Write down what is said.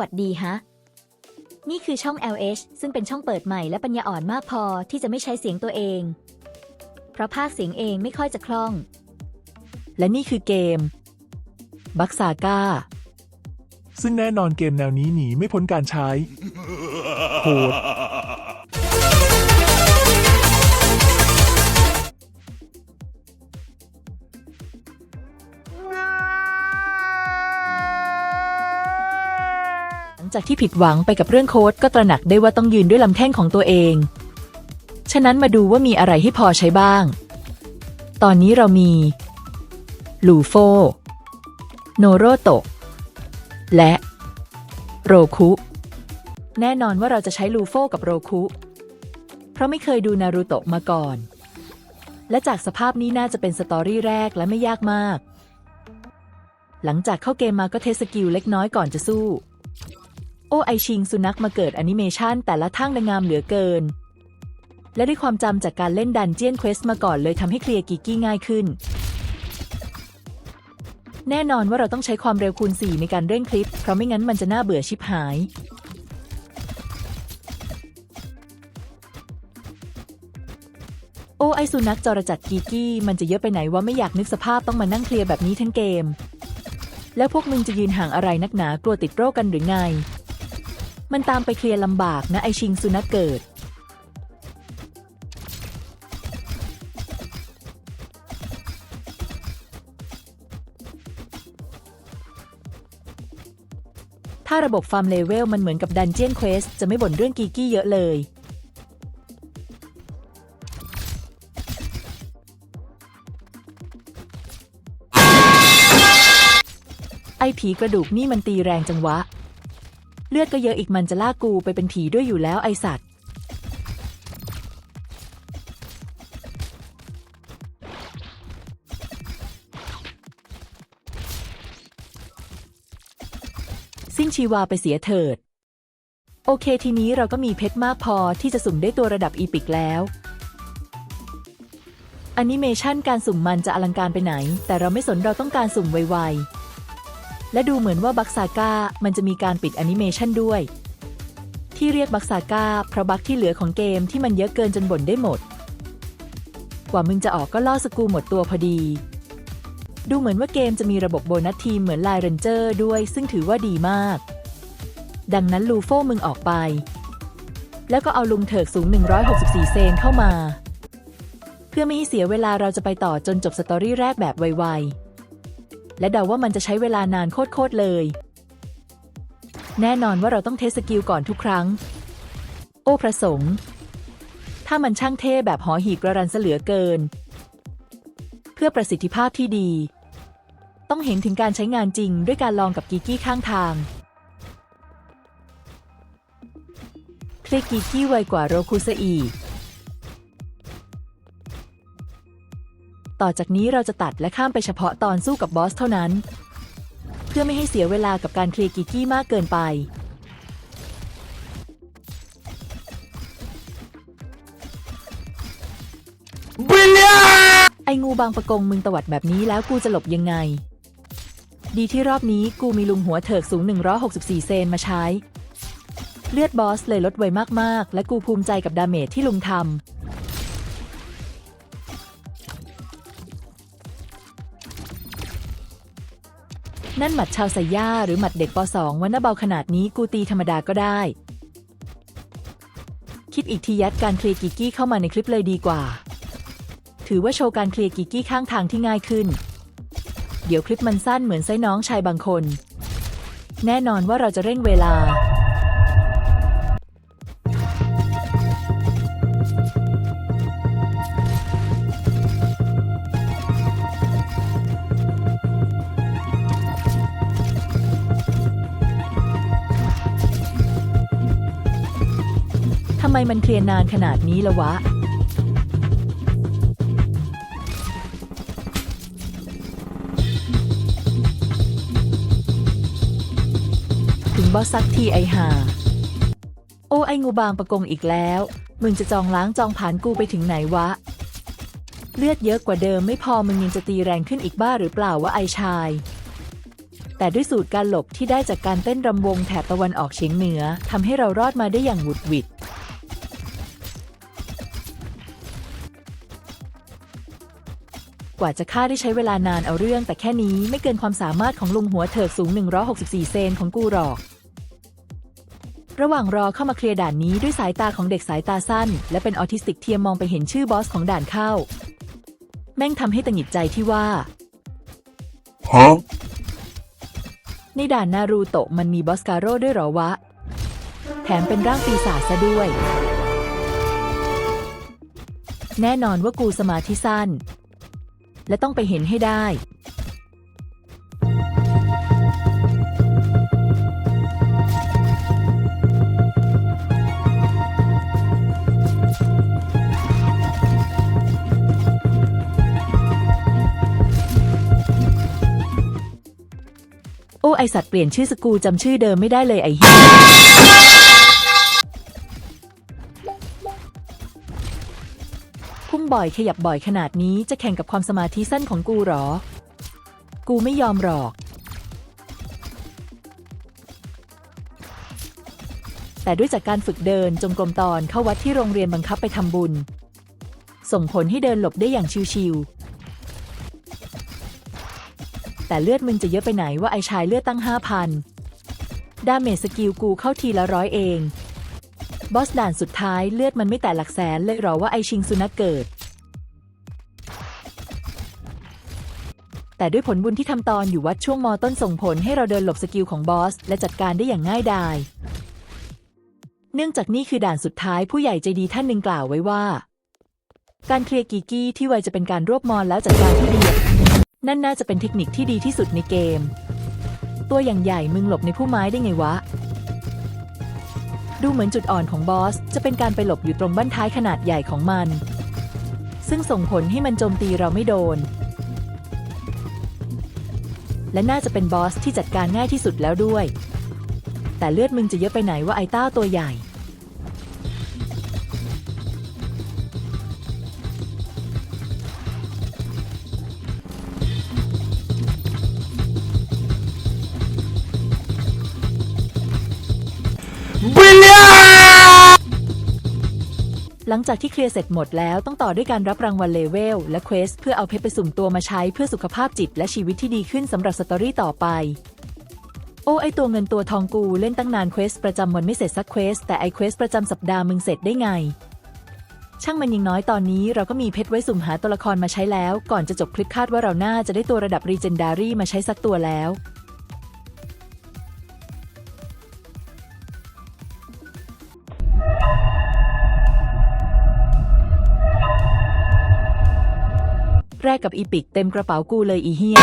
วัสดีฮะ นี่คือช่อง LH ซึ่งเป็นช่องเปิดใหม่และปัญญาอ่อนมากพอที่จะไม่ใช้เสียงตัวเอง เพราะภาคเสียงเองไม่ค่อยจะคล่อง และนี่คือเกม บักซาก้า ซึ่งแน่นอนเกมแนวนี้หนีไม่พ้นการใช้โหด จากที่ผิดหวังไปกับเรื่องโค้ดก็ตระหนักได้ว่าต้องยืนด้วยลำแข้งของตัวเอง ฉะนั้นมาดูว่ามีอะไรให้พอใช้บ้าง ตอนนี้เรามี ลูโฟ โนโรโตะ และ โรคุ แน่นอนว่าเราจะใช้ลูโฟกับโรคุ เพราะไม่เคยดูนารูโตะมาก่อน และจากสภาพนี้น่าจะเป็นสตอรี่แรกและไม่ยากมากหลังจากเข้าเกมมาก็เทสสกิลเล็กน้อยก่อนจะสู้ โอไอชิงสุนัขมาเกิดแอนิเมชันแต่ละทั้งดังงามเหลือเกิน และด้วยความจำจากการเล่นดันเจียนเควสมาก่อนเลยทำให้เคลียร์กิกกี้ง่ายขึ้น แน่นอนว่าเราต้องใช้ความเร็วคูณ 4 ในการเร่งคลิป เพราะไม่งั้นมันจะน่าเบื่อชิบหาย โอ้ไอสุนัขจรจัดกีกี้มันจะเยอะไปไหนว่าไม่อยากนึกสภาพต้องมานั่งเคลียร์แบบนี้ทั้งเกม แล้วพวกมึงจะยืนห่างอะไรนักหนากลัวติดโรคกันหรือไง มันตามไปเคลียร์ลำบากนะไอชิงสุนัขเกิด ถ้าระบบฟาร์มเลเวลมันเหมือนกับดันเจียนเควสจะไม่บ่นเรื่องกีกี้เยอะเลยไอ้ผีกระดูกนี่มันตีแรงจังวะ เลือดก็เยอะอีกมันจะลากกูไปเป็นผีด้วยอยู่แล้วไอสัตว์ สิ้นชีวาไปเสียเถิด โอเคทีนี้เราก็มีเพชรมากพอที่จะสุ่มได้ตัวระดับอีพิกแล้วอนิเมชันการสุ่มมันจะอลังการไปไหน แต่เราไม่สนเราต้องการสุ่มไวๆ และดูเหมือนว่าบักซาก้ามันจะมีการปิดแอนิเมชันด้วย ที่เรียกบักซาก้าเพราะบักที่เหลือของเกมที่มันเยอะเกินจนบ่นได้หมด กว่ามึงจะออกก็ล่อสกูหมดตัวพอดี ดูเหมือนว่าเกมจะมีระบบโบนัสทีมเหมือนไลเรนเจอร์ด้วยซึ่งถือว่าดีมาก ดังนั้นลูโฟมึงออกไป แล้วก็เอาลุงเถิกสูง 164 เซนเข้ามา เพื่อไม่ให้เสียเวลาเราจะไปต่อจนจบสตอรี่แรกแบบไวๆ และเดาว่ามันจะใช้เวลานานโคตรๆเลย แน่นอนว่าเราต้องเทสสกิลก่อนทุกครั้ง โอ้พระสงฆ์ถ้ามันช่างเท่แบบหอหีกระรันเสลือเกิน เพื่อประสิทธิภาพที่ดี ต้องเห็นถึงการใช้งานจริงด้วยการลองกับกีกี้ข้างทางเคลิกกีกี้ไวกว่าโรคุซะอีก ต่อจากนี้เราจะตัดและข้ามไปเฉพาะตอนสู้กับบอสเท่านั้น เพื่อไม่ให้เสียเวลากับการเคลียร์กิกกี้มากเกินไป ไอ้งูบางประกงมึงตวัดแบบนี้แล้วกูจะหลบยังไง ดีที่รอบนี้กูมีลุงหัวเถิกสูง 164 เซนมาใช้ เลือดบอสเลยลดไวมากๆ และกูภูมิใจกับดาเมจที่ลุงทำ นั่นหมัดชาวไซย่าหรือหมัดเด็กป .2 วันน่าเบาขนาดนี้กูตีธรรมดาก็ได้ คิดอีกทียัดการเคลียร์กิกกี้เข้ามาในคลิปเลยดีกว่า ถือว่าโชว์การเคลียร์กิกกี้ข้างทางที่ง่ายขึ้น เดี๋ยวคลิปมันสั้นเหมือนไส้น้องชายบางคน แน่นอนว่าเราจะเร่งเวลา ไมมันเคลียร์นานขนาดนี้ละวะ ถึงบอสซักทีไอหา โอ้ไองูบางประกงอีกแล้ว มึงจะจองล้างจองผ่านกูไปถึงไหนวะ เลือดเยอะกว่าเดิมไม่พอมึงยังจะตีแรงขึ้นอีกบ้าหรือเปล่าวะไอชาย แต่ด้วยสูตรการหลบที่ได้จากการเต้นรำวงแถบตะวันออกเฉียงเหนือทำให้เรารอดมาได้อย่างหวุดหวิด ว่าจะฆ่าได้ใช้เวลานานเอาเรื่อง แต่แค่นี้ไม่เกินความสามารถของลุงหัวเถิกสูง 164 เซนของกูหรอก ระหว่างรอเข้ามาเคลียร์ด่านนี้ด้วยสายตาของเด็กสายตาสั้น และเป็นออทิสติกเทียมมองไปเห็นชื่อบอสของด่านเข้า แม่งทำให้ตังหงิดใจที่ว่า Huh? ในด่านนารูโตะมันมีบอสการโร่ด้วยเหรอวะ แถมเป็นร่างปีศาจซะด้วย แน่นอนว่ากูสมาธิสั้น และต้องไปเห็นให้ได้โอ้ไอสัตว์เปลี่ยนชื่อสกูจำชื่อเดิมไม่ได้เลยไอเหี้ย บ่อยขยับบ่อยขนาดนี้จะแข่งกับความสมาธิสั้นของกูหรอ กูไม่ยอมหรอก แต่ด้วยจากการฝึกเดินจงกรมตอนเข้าวัดที่โรงเรียนบังคับไปทำบุญ ส่งผลให้เดินหลบได้อย่างชิวๆ แต่เลือดมึงจะเยอะไปไหนว่าไอชายเลือดตั้งห้าพันดาเมจสกิลกูเข้าทีละร้อยเองบอสด่านสุดท้ายเลือดมันไม่แต่หลักแสนเลยหรอว่าไอชิงซุนักเกิด แต่ด้วยผลบุญที่ทำตอนอยู่วัดช่วงมอต้นส่งผลให้เราเดินหลบสกิลของบอส และจัดการได้อย่างง่ายดาย เนื่องจากนี่คือด่านสุดท้ายผู้ใหญ่ใจดีท่านหนึ่งกล่าวไว้ว่า การเคลียร์กีกี้ที่ไวจะเป็นการรวบมอนแล้วจัดการที่ดีนั่นน่าจะเป็นเทคนิคที่ดีที่สุดในเกม ตัวอย่างใหญ่มึงหลบในผู้ไม้ได้ไงวะ ดูเหมือนจุดอ่อนของบอส จะเป็นการไปหลบอยู่ตรงบั้นท้ายขนาดใหญ่ของมัน ซึ่งส่งผลให้มันโจมตีเราไม่โดน และน่าจะเป็นบอสที่จัดการง่ายที่สุดแล้วด้วย แต่เลือดมึงจะเยอะไปไหนว่าไอ้ต้าตัวใหญ่บลิ๊ก หลังจากที่เคลียร์เสร็จหมดแล้วต้องต่อด้วยการรับรางวัลเลเวลและเควสเพื่อเอาเพชรไปสุ่มตัวมาใช้เพื่อสุขภาพจิตและชีวิตที่ดีขึ้นสำหรับสตอรี่ต่อไป โอ้ไอตัวเงินตัวทองกูเล่นตั้งนานเควสประจำวันไม่เสร็จสักเควสแต่ไอเควสประจำสัปดาห์มึงเสร็จได้ไง ช่างมันยิงน้อยตอนนี้เราก็มีเพชรไว้สุ่มหาตัวละครมาใช้แล้ว ก่อนจะจบคลิปคาดว่าเราน่าจะได้ตัวระดับรีเจนดารี่มาใช้สักตัวแล้ว แรกกับอีปิกเต็มกระเป๋ากูเลยอีเฮีย